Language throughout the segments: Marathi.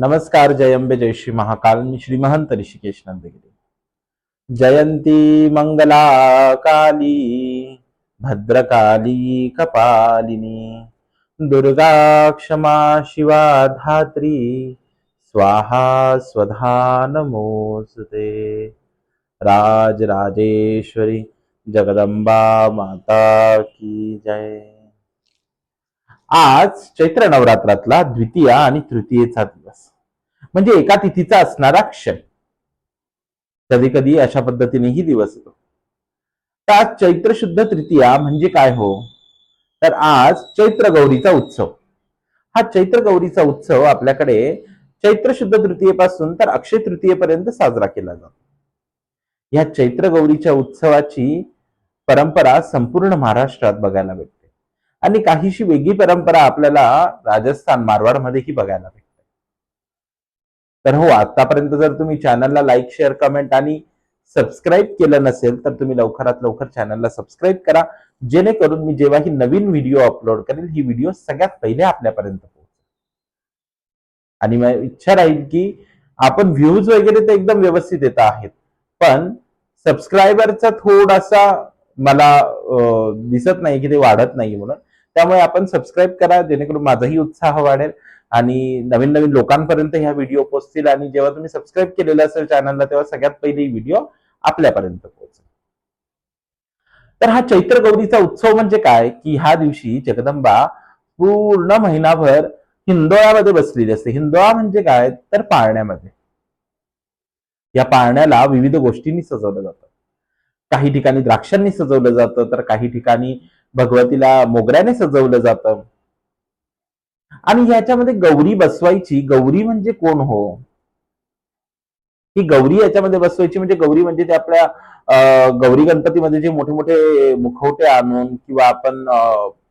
नमस्कार जय अंबे जय श्री महाकाल मी श्री महंत ऋषिकेश नंदगिरी. जयंती मंगला काली भद्रकाली कपालिनी दुर्गा क्षमा शिवा धात्री स्वाहा स्वधा नमोस्ते राज राजेश्वरी जगदंबा माता की जय. आज चैत्र नवरात्रातला द्वितीय आणि तृतीयेचा दिवस. म्हणजे एका तिथीचा असणारा क्षण. कधी कधी अशा पद्धतीनेही दिवस येतो. तर आज चैत्र शुद्ध तृतीया म्हणजे काय हो? तर आज चैत्र गौरीचा उत्सव. हा चैत्र गौरीचा उत्सव आपल्याकडे चैत्र शुद्ध तृतीयेपासून तर अक्षय तृतीयेपर्यंत साजरा केला जातो. या चैत्र गौरीच्या उत्सवाची परंपरा संपूर्ण महाराष्ट्रात बघायला भेटते. आणि काहीशी वेगळी परंपरा आपल्याला राजस्थान मारवाडमध्येही बघायला भेटते. तर हो आतापर्यंत जर तुम्ही चॅनलला लाईक शेअर कमेंट आणि सबस्क्राईब केलं नसेल तर तुम्ही लवकरात लवकर चॅनलला सबस्क्राईब करा. जेणेकरून मी जेव्हा ही नवीन व्हिडिओ अपलोड करेल ही व्हिडिओ सगळ्यात पहिले आपल्यापर्यंत पोहोचेल. आणि माझी इच्छा राहील की आपण व्ह्यूज वगैरे तर एकदम व्यवस्थित येत आहेत. पण सबस्क्रायबरचा थोडासा मला दिसत नाही की ते वाढत नाही म्हणून. त्यामुळे आपण सबस्क्राईब करा जेणेकरून माझाही उत्साह वाढेल. आणि नवीन नवीन लोकांपर्यंत ह्या व्हिडिओ पोहोचतील आणि जेव्हा तुम्ही सबस्क्राईब केलेलं असेल चॅनलला तेव्हा सगळ्यात पहिले व्हिडिओ आपल्यापर्यंत पोहोचेल. तर हा चैत्र गौरीचा उत्सव म्हणजे काय? की ह्या दिवशी जगदंबा पूर्ण महिनाभर हिंदोळ्यामध्ये बसलेली असते. हिंदोळा म्हणजे काय? तर पाळण्यामध्ये. या पाळण्याला विविध गोष्टींनी सजवलं जातं. काही ठिकाणी द्राक्षांनी सजवलं जातं तर काही ठिकाणी भगवतीला मोगऱ्याने सजवलं जातं. आणि याच्यामध्ये गौरी बसवायची गौरी म्हणजे कोण हो? ही गौरी याच्यामध्ये बसवायची म्हणजे गौरी म्हणजे ते आपल्या अं, गौरी गणपतीमध्ये जे मोठे मोठे मुखवटे आणून किंवा आपण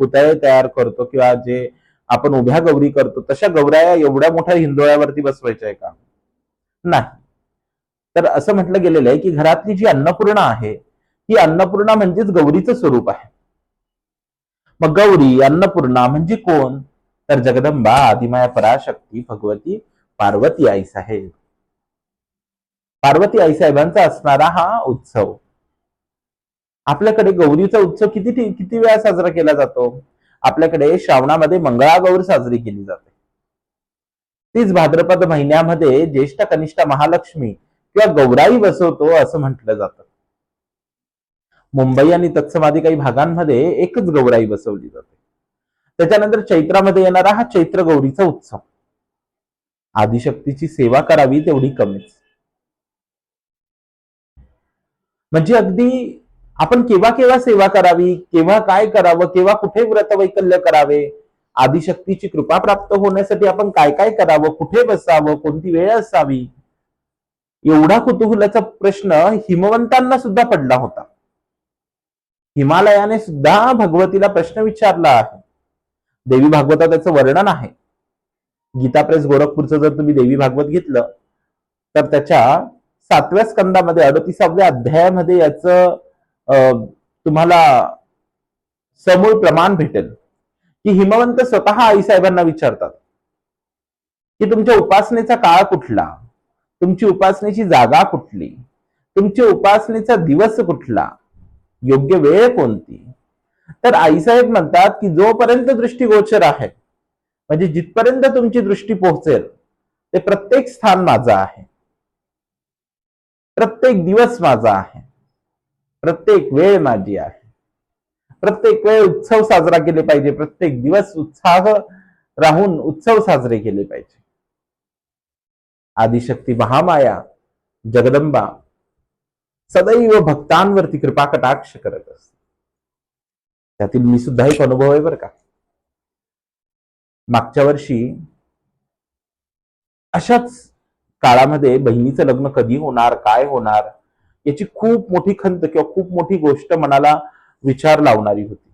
पुतळे तयार करतो किंवा जे आपण उभ्या गौरी करतो तशा गौऱ्या एवढ्या मोठ्या हिंदोळ्यावरती बसवायच्या आहे का? नाही. तर असं म्हटलं गेलेलं आहे की घरातली जी अन्नपूर्णा आहे ही अन्नपूर्णा म्हणजेच गौरीचं स्वरूप आहे. मग गौरी अन्नपूर्णा म्हणजे कोण? तर जगदंबा आदिमाया पराशक्ती भगवती पार्वती आई साहेब. पार्वती आई साहेबांचा असणारा हा उत्सव. आपल्याकडे गौरीचा उत्सव किती किती वेळा साजरा केला जातो? आपल्याकडे श्रावणामध्ये मंगळागौर साजरी केली जाते. तीच भाद्रपद महिन्यामध्ये ज्येष्ठ कनिष्ठ महालक्ष्मी किंवा गौराई बसवतो असं म्हटलं जातं. मुंबई आणि तत्समादी काही भागांमध्ये एकच गौराई बसवली जाते. त्याच्यानंतर चैत्रामध्ये येणारा हा चैत्र गौरीचा उत्सव. आदिशक्तीची सेवा करावी तेवढी कमीच. म्हणजे अगदी आपण केव्हा केव्हा सेवा करावी केव्हा काय करावं केव्हा कुठे व्रत वैकल्य करावे आदिशक्तीची कृपा प्राप्त होण्यासाठी आपण काय काय करावं कुठे बसावं कोणती वेळ असावी एवढा कुतूहलाचा प्रश्न हिमवंतांना सुद्धा पडला होता. हिमालयाने सुद्धा भगवतीला प्रश्न विचारला आहे. देवी भागवतात त्याचं वर्णन आहे. गीता प्रेस गोरखपूरचं जर तुम्ही देवी भागवत घेतलं तर त्याच्या सातव्या स्कंदामध्ये अडतीसाव्या अध्यायामध्ये याचं अं, तुम्हाला समूळ प्रमाण भेटेल. की हिमवंत स्वतः आईसाहेबांना विचारतात की तुमच्या उपासनेचा काळ कुठला? तुमची उपासनेची जागा कुठली? तुमच्या उपासनेचा दिवस कुठला? योग्य वेळ कोणती? तर आईसाहेब म्हणतात की जोपर्यंत दृष्टीगोचर आहे म्हणजे जिथपर्यंत तुमची दृष्टी पोहोचेल ते प्रत्येक स्थान माझं आहे. प्रत्येक दिवस माझा आहे. प्रत्येक वेळ माझी आहे. प्रत्येक वेळ उत्सव साजरा केले पाहिजे. प्रत्येक दिवस उत्साह राहून उत्सव साजरे केले पाहिजे. आदिशक्ती महामाया जगदंबा सदैव भक्तांवरती कृपा कटाक्ष करत असते. त्यातील मी सुद्धा एक अनुभव आहे बरं का. मागच्या वर्षी अशाच काळामध्ये बहिणीचं लग्न कधी होणार काय होणार याची खूप मोठी खंत किंवा खूप मोठी गोष्ट मनाला विचार लावणारी होती.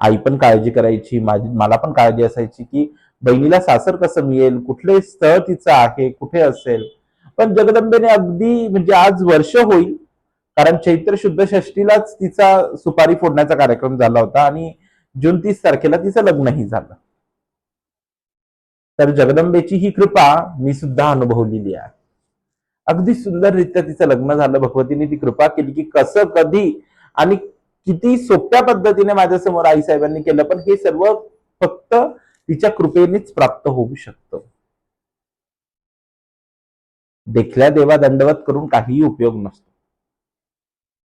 आई पण काळजी करायची माझी मला पण काळजी असायची की बहिणीला सासर कसं मिळेल कुठले स्थळ तिचं आहे कुठे असेल. पण जगदंबेने अगदी म्हणजे आज वर्ष होईल कारण चैत्र शुद्ध षष्टीलाच तिचा सुपारी फोडण्याचा कार्यक्रम झाला होता आणि जून तीस तारखेला तिचं लग्नही झालं. तर जगदंबेची ही कृपा मी सुद्धा अनुभवलेली आहे. अगदी सुंदररित्या तिचं लग्न झालं. भगवतीने ती कृपा केली की कसं कधी आणि किती सोप्या पद्धतीने माझ्यासमोर आईसाहेबांनी केलं पण हे सर्व फक्त तिच्या कृपेनेच प्राप्त होऊ शकतं. देखल्या देवा दंडवत करून काहीही उपयोग नसतो.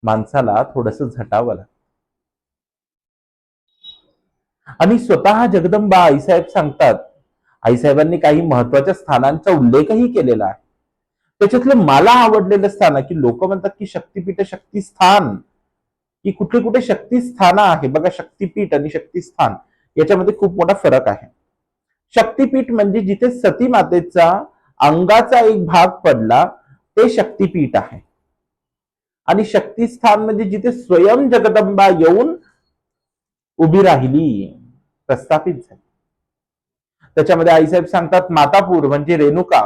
माणसाला थोडस झटावं लागतं. आणि स्वतः जगदंबा आईसाहेब सांगतात आईसाहेबांनी काही महत्त्वाच्या स्थानांचा उल्लेखही केलेला आहे. त्याच्यातलं मला आवडलेलं स्थान आहे की लोक म्हणतात की शक्तीपीठ शक्तीस्थान. की कुठे कुठे शक्तीस्थान आहे. बघा शक्तीपीठ आणि शक्तीस्थान याच्यामध्ये खूप मोठा फरक आहे. शक्तीपीठ म्हणजे जिथे सती मातेचा अंगाचा एक भाग पडला ते शक्तीपीठ आहे. आणि शक्तीस्थान म्हणजे जिथे स्वयं जगदंबा येऊन उभी राहिली प्रस्थापित झाली. त्याच्यामध्ये आईसाहेब सांगतात मातापूर म्हणजे रेणुका.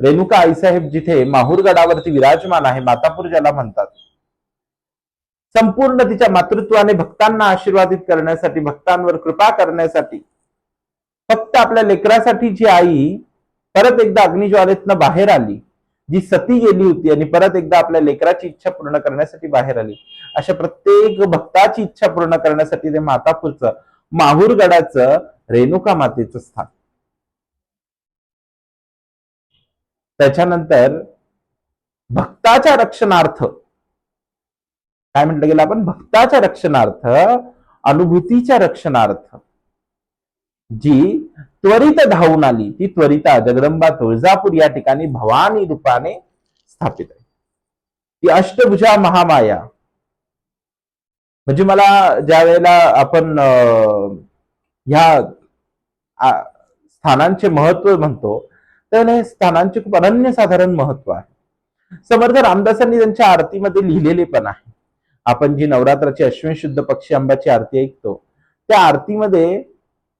रेणुका आईसाहेब जिथे माहूर गडावरती विराजमान आहे मातापूर ज्याला म्हणतात. संपूर्ण तिच्या मातृत्वाने भक्तांना आशीर्वादित करण्यासाठी भक्तांवर कृपा करण्यासाठी फक्त आपल्या लेकरासाठी जी आई परत एकदा अग्निज्वालेतनं बाहेर आली जी सती गेली होती आणि परत एकदा आपल्या लेकराची इच्छा पूर्ण करण्यासाठी बाहेर आली. अशा प्रत्येक भक्ताची इच्छा पूर्ण करण्यासाठी ते मातापूरचं माहूरगडाचं रेणुका मातेचं स्थान. त्याच्यानंतर भक्ताच्या रक्षणार्थ काय म्हटलं गेलं आपण? भक्ताच्या रक्षणार्थ अनुभूतीच्या रक्षणार्थ. जी त्वरित धावून आली ती त्वरिता जगदंबा तुळजापूर या ठिकाणी भवानी रूपाने स्थापित आहे. ती अष्टभुजा महामाया. म्हणजे मला ज्या वेळेला आपण ह्या स्थानांचे महत्त्व म्हणतो तर हे स्थानांचे खूप अनन्यसाधारण महत्त्व आहे. समर्थ रामदासांनी त्यांच्या आरतीमध्ये लिहिलेले पण आहे. आपण जी नवरात्राची अश्विन शुद्ध पक्षी अंबाची आरती ऐकतो त्या आरतीमध्ये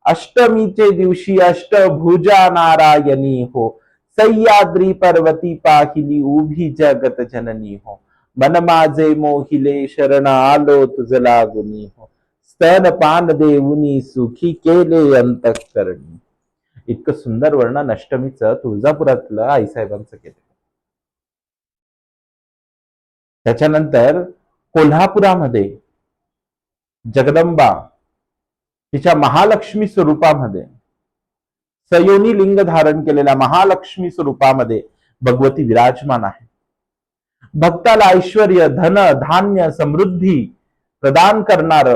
अष्टमीचे दिवशी अष्टभुजा नारायणी हो. सह्याद्री पर्वती पाहिली उभी जगत जननी हो. मन माझे मोहिले शरण आलो तुझ लागुनी हो. स्तन पान देऊनी सुखी केले अंतकरणी. इतकं सुंदर वर्णन अष्टमीचं तुळजापुरातलं आईसाहेबांचं केलं. त्याच्यानंतर कोल्हापुरामध्ये जगदंबा तिच्या महालक्ष्मी स्वरूपामध्ये सयोनी लिंग धारण केलेल्या महालक्ष्मी स्वरूपामध्ये भगवती विराजमान आहे. भक्ताला ऐश्वर धन धान्य समृद्धी प्रदान करणार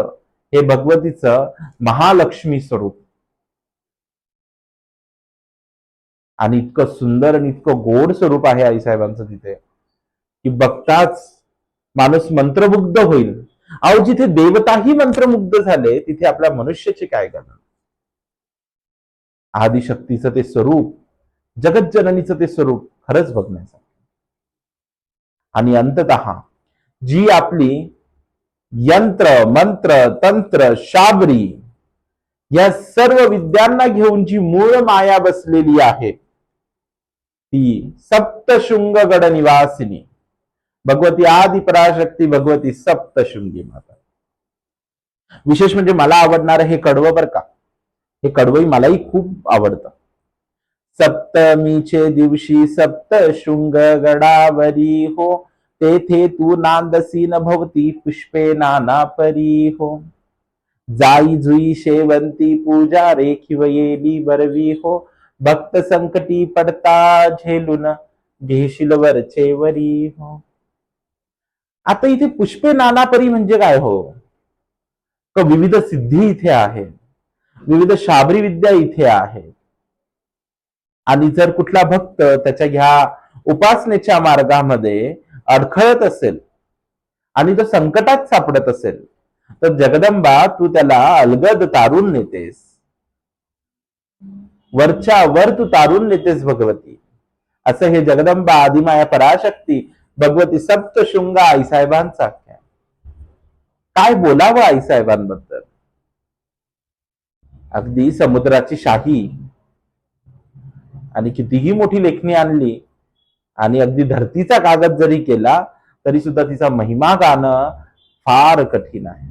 हे भगवतीचं महालक्ष्मी स्वरूप. आणि इतकं सुंदर आणि इतकं गोड स्वरूप आहे आईसाहेबांचं तिथे की बघताच माणूस मंत्रमुग्ध होईल. अहो जिथे देवताही मंत्रमुग्ध झाले तिथे आपल्या मनुष्याचे काय करणार आदिशक्तीचं ते स्वरूप जगज्जननीचं ते स्वरूप खरंच बघण्याचं आणि अंतत जी आपली यंत्र मंत्र तंत्र शाबरी या सर्व विद्यांना घेऊन जी मूळ माया बसलेली आहे ती सप्तशृंगगड निवासिनी भगवती आदि पराशक्ती भगवती सप्तशृंगी माता. विशेष म्हणजे मला आवडणार हे कडवं बर का? हे कडवंही मलाही खूप आवडतं. सप्तमीचे दिवशी सप्तशृंग गडावरी हो तेथे तू नांदसी न भवती पुष्पे नाना परी हो. जाई जुई शेवंती पूजा रेखिवयेली बरवी हो भक्त संकटी पडता झेलून घेशील वरचे वरी हो. आता इथे पुष्पे नानापरी म्हणजे काय हो? का विविध सिद्धी इथे आहे विविध शाबरी विद्या इथे आहे आणि जर कुठला भक्त त्याच्या ह्या उपासनेच्या मार्गामध्ये अडखळत असेल आणि तो संकटात सापडत असेल तर जगदंबा तू त्याला अलगद तारून नेतेस. वरच्या वर तू तारून नेतेस भगवती. असं हे जगदंबा आदिमाया पराशक्ती भगवती सप्तशृंग आईसाहेबांचा आख्यान. काय बोलावं आईसाहेबांबद्दल? अगदी समुद्राची शाही. आणि कितीही मोठी लेखणी आणली आणि अगदी धरतीचा कागद जरी केला तरी सुद्धा तिचा महिमा गाणं फार कठीण आहे.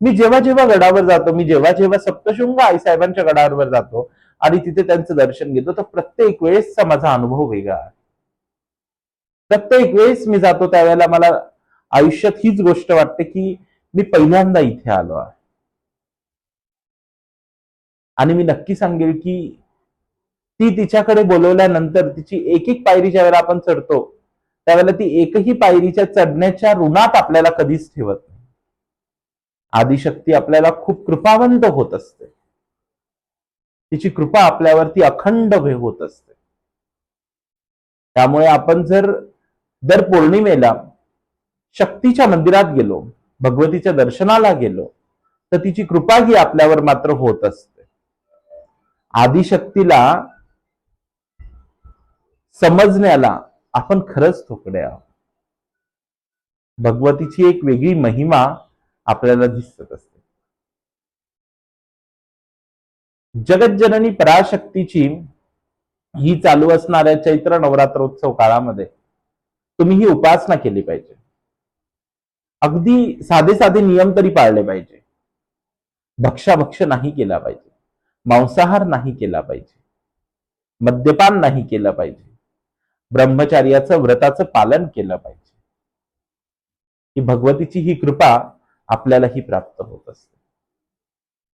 मी जेव्हा जेव्हा गडावर जातो मी जेव्हा जेव्हा सप्तशृंग आईसाहेबांच्या गडावर जातो आणि तिथे त्यांचं दर्शन घेतो तर प्रत्येक वेळेसचा माझा अनुभव वेगळा आहे. प्रत्येक वेळेस मी जातो त्यावेळेला मला आयुष्यात हीच गोष्ट वाटते की मी पहिल्यांदा इथे आलो आहे. आणि मी नक्की सांगेल की ती तिच्याकडे बोलवल्यानंतर तिची एक एक पायरी ज्या वेळेला आपण चढतो त्यावेळेला ती एकही पायरीच्या चढण्याच्या ऋणात आपल्याला कधीच ठेवत नाही. आदिशक्ती आपल्याला खूप कृपावंत होत असते. तिची कृपा आपल्यावरती अखंड होत असते. त्यामुळे आपण जर दर पौर्णिमेला शक्तीच्या मंदिरात गेलो भगवतीच्या दर्शनाला गेलो तर तिची कृपा ही आपल्यावर मात्र होत असते. आदिशक्तीला समजण्याला आपण खरंच थोकडे आहोत. भगवतीची एक वेगळी महिमा आपल्याला दिसत असते. जगज्जननी पराशक्तीची ही चालू असणाऱ्या चैत्र नवरात्रोत्सव काळामध्ये तुम्ही ही उपासना केली पाहिजे. अगदी साधे साधे नियम तरी पाळले पाहिजे. भक्षाभक्ष नाही केला पाहिजे. मांसाहार नाही केला पाहिजे. मद्यपान नाही केलं पाहिजे. ब्रह्मचार्याचं व्रताचं पालन केलं पाहिजे. ही भगवतीची ही कृपा आपल्यालाही प्राप्त होत असते.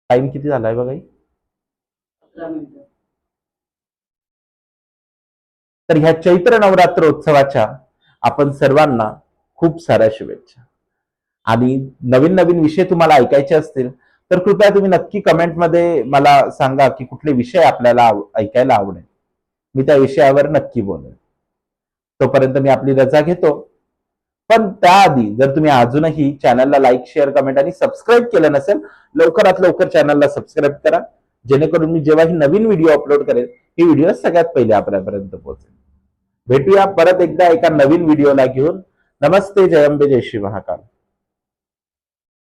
टाइम किती झालाय बघा? अकरा मिनिटं. तर ह्या चैत्र नवरात्र उत्सवाच्या आपण सर्वांना खूप साऱ्या शुभेच्छा. आणि नवीन नवीन विषय तुम्हाला ऐकायचे असतील तर कृपया तुम्ही नक्की कमेंटमध्ये मला सांगा की कुठले विषय आपल्याला ऐकायला आवडेल. मी त्या विषयावर नक्की बोलेन. तोपर्यंत मी आपली रजा घेतो. पण त्याआधी जर तुम्ही अजूनही चॅनलला लाईक शेअर कमेंट आणि सबस्क्राईब केलं नसेल लवकरात लवकर चॅनलला सबस्क्राईब करा. जेणेकरून मी जेव्हा ही नवीन व्हिडिओ अपलोड करेल ही व्हिडिओ सगळ्यात पहिले आपल्यापर्यंत पोहोचेल. भेटूया परत एकदा एका नवीन व्हिडिओला घेऊन. नमस्ते जयंबे जय श्री महाकाल.